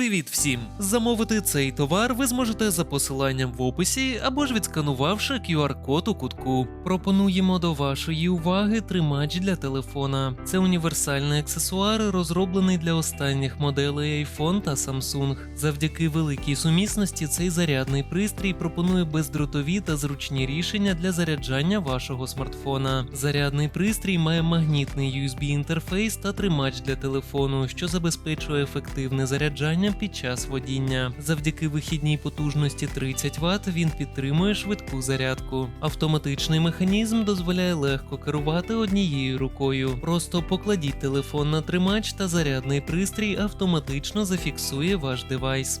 Привіт всім! Замовити цей товар ви зможете за посиланням в описі або ж відсканувавши QR-код у кутку. Пропонуємо до вашої уваги тримач для телефона. Це універсальний аксесуар, розроблений для останніх моделей iPhone та Samsung. Завдяки великій сумісності цей зарядний пристрій пропонує бездротові та зручні рішення для заряджання вашого смартфона. Зарядний пристрій має магнітний USB-інтерфейс та тримач для телефону, що забезпечує ефективне заряджання під час водіння. Завдяки вихідній потужності 30 Вт він підтримує швидку зарядку. Автоматичний механізм дозволяє легко керувати однією рукою. Просто покладіть телефон на тримач та зарядний пристрій автоматично зафіксує ваш девайс.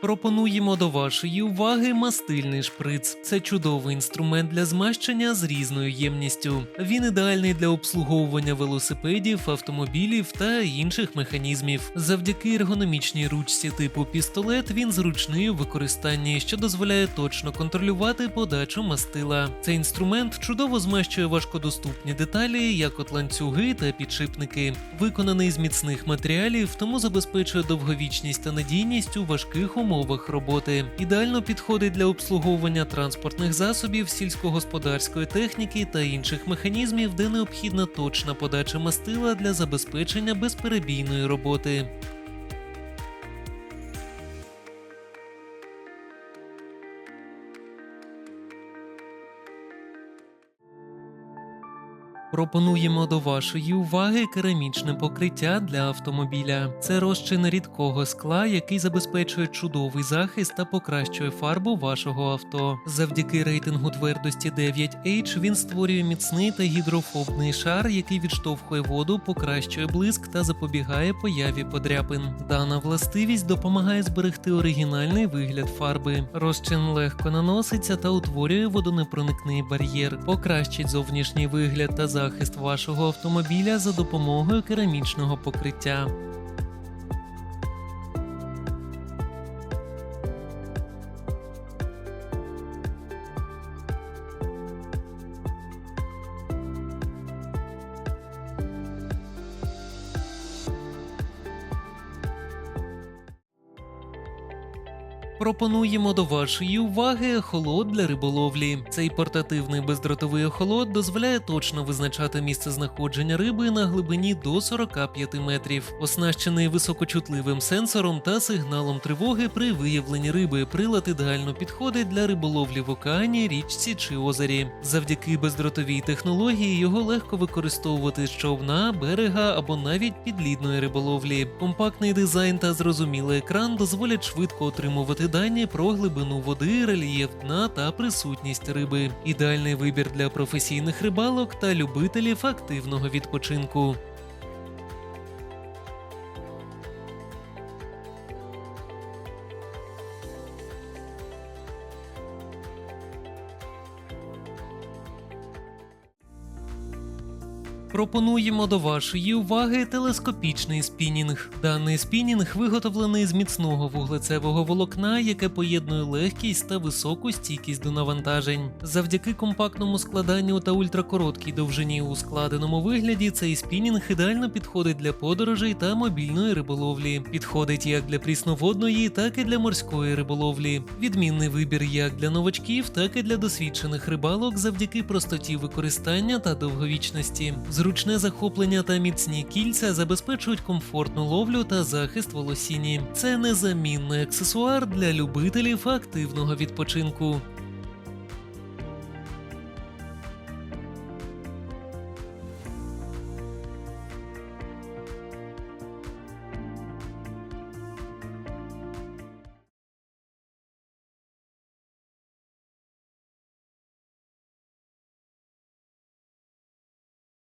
Пропонуємо до вашої уваги мастильний шприц. Це чудовий інструмент для змащення з різною ємністю. Він ідеальний для обслуговування велосипедів, автомобілів та інших механізмів. Завдяки ергономічній ручці типу пістолет він зручний у використанні, що дозволяє точно контролювати подачу мастила. Цей інструмент чудово змащує важкодоступні деталі, як от ланцюги та підшипники. Виконаний з міцних матеріалів, тому забезпечує довговічність та надійність у важких умовах роботи. Ідеально підходить для обслуговування транспортних засобів, сільськогосподарської техніки та інших механізмів, де необхідна точна подача мастила для забезпечення безперебійної роботи. Пропонуємо до вашої уваги керамічне покриття для автомобіля. Це розчин рідкого скла, який забезпечує чудовий захист та покращує фарбу вашого авто. Завдяки рейтингу твердості 9H він створює міцний та гідрофобний шар, який відштовхує воду, покращує блиск та запобігає появі подряпин. Дана властивість допомагає зберегти оригінальний вигляд фарби. Розчин легко наноситься та утворює водонепроникний бар'єр, покращить зовнішній вигляд та захист вашого автомобіля за допомогою керамічного покриття. Пропонуємо до вашої уваги ехолот для риболовлі. Цей портативний бездротовий ехолот дозволяє точно визначати місце знаходження риби на глибині до 45 метрів, оснащений високочутливим сенсором та сигналом тривоги при виявленні риби. Прилад ідеально підходить для риболовлі в океані, річці чи озері. Завдяки бездротовій технології його легко використовувати з човна, берега або навіть підлідної риболовлі. Компактний дизайн та зрозумілий екран дозволять швидко отримувати дані про глибину води, рельєф дна та присутність риби. Ідеальний вибір для професійних рибалок та любителів активного відпочинку. Пропонуємо до вашої уваги телескопічний спінінг. Даний спінінг виготовлений з міцного вуглецевого волокна, яке поєднує легкість та високу стійкість до навантажень. Завдяки компактному складанню та ультракороткій довжині у складеному вигляді цей спінінг ідеально підходить для подорожей та мобільної риболовлі. Підходить як для прісноводної, так і для морської риболовлі. Відмінний вибір як для новачків, так і для досвідчених рибалок завдяки простоті використання та довговічності. Зручне захоплення та міцні кільця забезпечують комфортну ловлю та захист волосіні. Це незамінний аксесуар для любителів активного відпочинку.